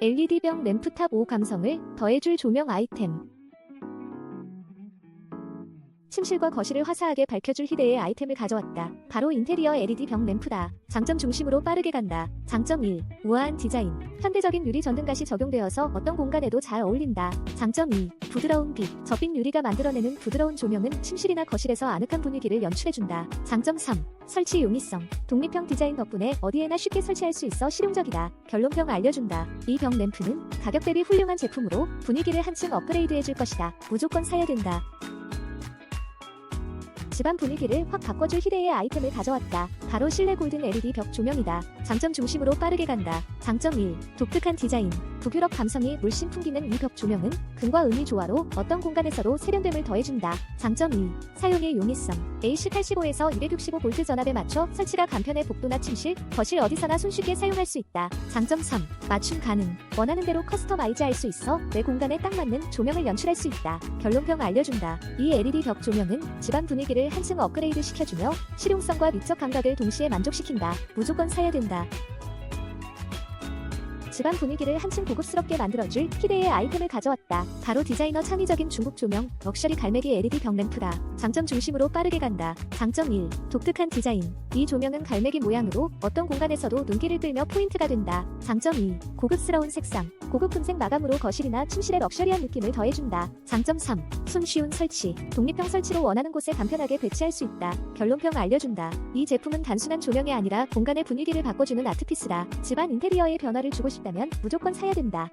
LED병 램프탑 5 감성을 더해줄 조명 아이템. 침실과 거실을 화사하게 밝혀줄 희대의 아이템을 가져왔다. 바로 인테리어 LED 병 램프다. 장점 중심으로 빠르게 간다. 장점 1. 우아한 디자인. 현대적인 유리 전등갓이 적용되어서 어떤 공간에도 잘 어울린다. 장점 2. 부드러운 빛. 접빛 유리가 만들어내는 부드러운 조명은 침실이나 거실에서 아늑한 분위기를 연출해준다. 장점 3. 설치 용이성. 독립형 디자인 덕분에 어디에나 쉽게 설치할 수 있어 실용적이다. 결론평 알려준다. 이 병 램프는 가격 대비 훌륭한 제품으로 분위기를 한층 업그레이드해줄 것이다. 무조건 사야 된다. 집안 분위기를 확 바꿔줄 희대의 아이템을 가져왔다. 바로 실내 골든 LED 벽 조명이다. 장점 중심으로 빠르게 간다. 장점 1. 독특한 디자인. 북유럽 감성이 물씬 풍기는 이 벽 조명은 금과 음이 조화로 어떤 공간에서도 세련됨을 더해준다. 장점 2. 사용의 용이성. AC85에서 265V 전압에 맞춰 설치가 간편해 복도나 침실, 거실 어디서나 손쉽게 사용할 수 있다. 장점 3. 맞춤 가능. 원하는 대로 커스터마이즈 할 수 있어 내 공간에 딱 맞는 조명을 연출할 수 있다. 결론평 알려준다. 이 LED 벽 조명은 집안 분위기를 한층 업그레이드 시켜주며 실용성과 미적 감각을 동시에 만족시킨다. 무조건 사야 된다. 집안 분위기를 한층 고급스럽게 만들어줄 희대의 아이템을 가져왔다. 바로 디자이너 창의적인 중국 조명, 럭셔리 갈매기 LED 병 램프다. 장점 중심으로 빠르게 간다. 장점 1. 독특한 디자인. 이 조명은 갈매기 모양으로 어떤 공간에서도 눈길을 끌며 포인트가 된다. 장점 2. 고급스러운 색상. 고급 금색 마감으로 거실이나 침실에 럭셔리한 느낌을 더해준다. 장점 3. 손쉬운 설치. 독립형 설치로 원하는 곳에 간편하게 배치할 수 있다. 결론평 알려준다. 이 제품은 단순한 조명이 아니라 공간의 분위기를 바꿔주는 아트피스다. 집안 인테리어에 변화를 주고 싶 다면 무조건 사야 된다.